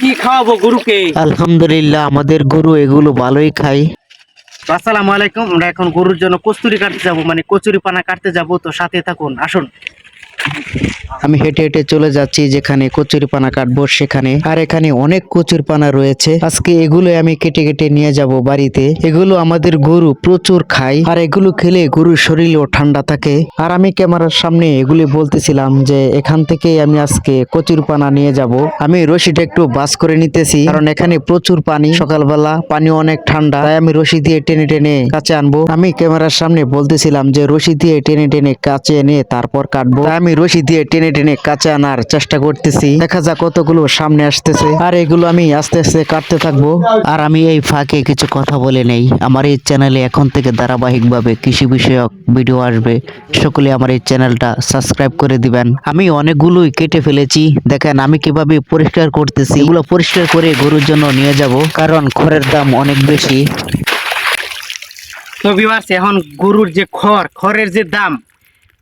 কি খাওয়াবো গরুকে? আলহামদুলিল্লাহ আমাদের গরু এগুলো ভালোই খায়। আসসালামু আলাইকুম আমরা এখন গরুর জন্য কস্তুরি কাটতে যাব মানে কচুরি পানা কাটতে যাব তো সাথে থাকুন আসুন। আমি হেঁটে হেঁটে চলে যাচ্ছি যেখানে কচুরি পানা কাটবো সেখানে। আর এখানে অনেক কচুর পানা রয়েছে। আজকে এগুলো আমি কেটে কেটে নিয়ে যাব বাড়িতে। এগুলো আমাদের গরু প্রচুর খায়। আর এগুলো খেলে গরুর শরীরও ঠান্ডা থাকে। আর আমি ক্যামেরার সামনে এগুলি বলতেছিলাম যে, এখান থেকে আমি আজকে কচুর পানা নিয়ে যাব। আমি রশিটা একটু বাস করে নিতেছি, কারণ এখানে প্রচুর পানি। সকালবেলা পানি অনেক ঠান্ডা, তাই আমি রশি দিয়ে টেনে টেনে কাছে আনব। আমি ক্যামেরার সামনে বলতেছিলাম যে, রশি দিয়ে টেনে টেনে কাছে এনে তারপর কাটবো। তাই আমি রশি দিয়ে টেনে টেনে কাঁচা আনার চেষ্টা করতেছি। দেখা যাক কতগুলো সামনে আসতেছে। আর এগুলো আমি আস্তে আস্তে কাটতে থাকব। আর আমি এই ফাঁকে কিছু কথা বলে নেই। আমার এই চ্যানেলে এখন থেকে ধারাবাহিকভাবে কৃষি বিষয়ক ভিডিও আসবে। সকলে আমার এই চ্যানেলটা সাবস্ক্রাইব করে দিবেন। আমি অনেকগুলোই কেটে ফেলেছি। দেখেন, আমি কীভাবে পরিষ্কার করতেছি। এগুলো পরিষ্কার করে গরুর জন্য নিয়ে যাব। কারণ খড়ের দাম অনেক বেশি। তো বিভার্স এখন গরুর যে খড়, খড়ের যে দাম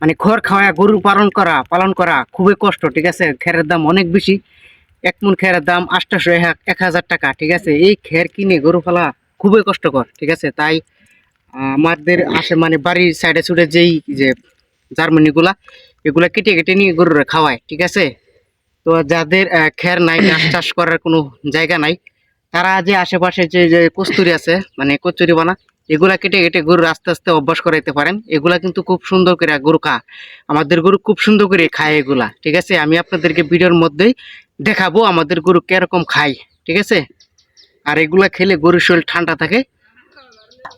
মানে খড় খাওয়া গরু পালন করা পালন করা খুবই কষ্ট ঠিক আছে? খেরের দাম অনেক বেশি। এক মন খেরের দাম আটশোশো এক হাজার টাকা ঠিক আছে? এই খের কিনে গরু পালা খুবই কষ্টকর ঠিক আছে? তাই আমাদের আসে মানে বাড়ির সাইডে সুডে যেই যে জার্মানিগুলা এগুলা কেটে কেটে নিয়ে গরুরা খাওয়ায় ঠিক আছে? তো যাদের খের নাই চাষ চাষ করার কোনো জায়গা নাই তারা যে আশেপাশে যে যে কস্তুরি আছে মানে কচুরি বানা এগুলা কেটে কেটে গরুর আস্তে আস্তে অভ্যাস করাইতে পারেন। এগুলা কিন্তু খুব সুন্দর করে গরু খা। আমাদের গরু খুব সুন্দর করে খায় এগুলা, ঠিক আছে? আমি আপনাদেরকে ভিডিওর মধ্যেই দেখাবো আমাদের গরু কীরকম খায়, ঠিক আছে? আর এগুলা খেলে গরুর শরীর ঠান্ডা থাকে।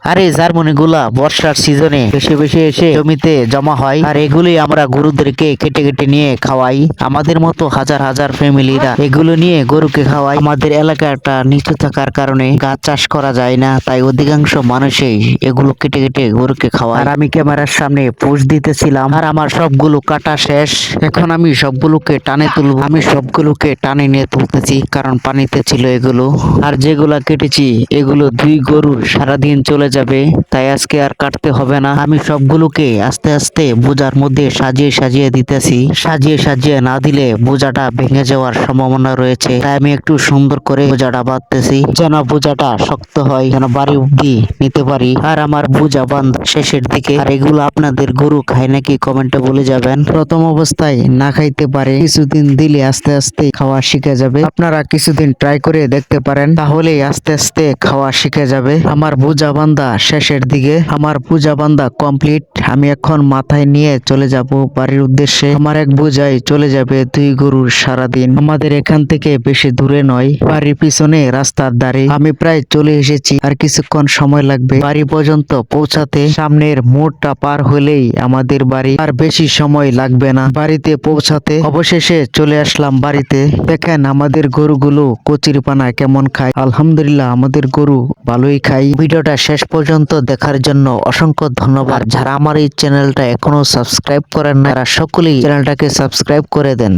আরে জার্মানি গুলা, বর্ষার সিজনে বেশি বেশি এসে জমিতে জমা হয়, আর এগুলি আমরা গরুদেরকে কেটে কেটে নিয়ে খাওয়াই। আমাদের মতো হাজার হাজার ফ্যামিলিরা এগুলো নিয়ে গরুকে খাওয়াই। আমাদের এলাকাটা নিচু থাকার কারণে গাছ চাষ করা যায় না, তাই অধিকাংশ মানুষই এগুলো কেটে কেটে গরুকে খাওয়ায়। আর আমি ক্যামেরার সামনে পোস্ট দিতেছিলাম, আর আমার সবগুলো কাটা শেষ। এখন আমি সবগুলোকে টানে তুলব। আমি সবগুলোকে টানে নিয়ে তুলতেছি, কারণ পানিতে ছিল এগুলো। আর যেগুলা কেটেছি, এগুলো দুই গরু সারাদিন চলে যাবে। তাই আজকে আর কাটতে হবে না। আমি সবগুলোকে আস্তে আস্তে বোঝার মধ্যে সাজিয়ে সাজিয়ে দিতেছি। সাজিয়ে সাজিয়ে না দিলে বোঝাটা ভেঙে যাওয়ার সম্ভাবনা রয়েছে। তাই আমি একটু সুন্দর করে বোঝাটা বাঁধতেছি, যেন বোঝাটা শক্ত হয়, যেন বাড়ি অব্দি নিতে পারি। আর আমার বোঝা বান্ধ শেষের দিকে। আর এগুলো আপনাদের গরু খায় নাকি কমেন্টে বলে যাবেন। প্রথম অবস্থায় না খাইতে পারে, কিছুদিন দিলে আস্তে আস্তে খাওয়া শিখে যাবে। আপনারা কিছুদিন ট্রাই করে দেখতে পারেন, তাহলেই আস্তে আস্তে খাওয়া শিখে যাবে। আমার পূজা বান্দা শেষের দিকে। আমার পূজা বান্দা কমপ্লিট আমি এখন মাথায় নিয়ে চলে যাব বাড়ির উদ্দেশ্যে। আমার এক বোঝাই চলে যাবে দুই গরুর সারাদিন। আমাদের এখান থেকে বেশি দূরে নয়, বাড়ির পিছনে রাস্তার ধারে। আমি প্রায় চলে এসেছি, আর কিছুক্ষণ সময় লাগবে বাড়ি পর্যন্ত পৌঁছাতে। সামনের মোড়টা পার হলেই আমাদের বাড়ি, আর বেশি সময় লাগবে না বাড়িতে পৌঁছাতে। অবশেষে চলে আসলাম বাড়িতে। দেখেন আমাদের গরুগুলো কচির পানা কেমন খায়। আলহামদুলিল্লাহ, আমাদের গরু ভালোই খাই ভিডিওটা শেষ পর্যন্ত দেখার জন্য অসংখ্য ধন্যবাদ। যারা আমার এই চ্যানেলটা এখনও সাবস্ক্রাইব করেন না তারা সকলেই চ্যানেলটাকে সাবস্ক্রাইব করে দেন।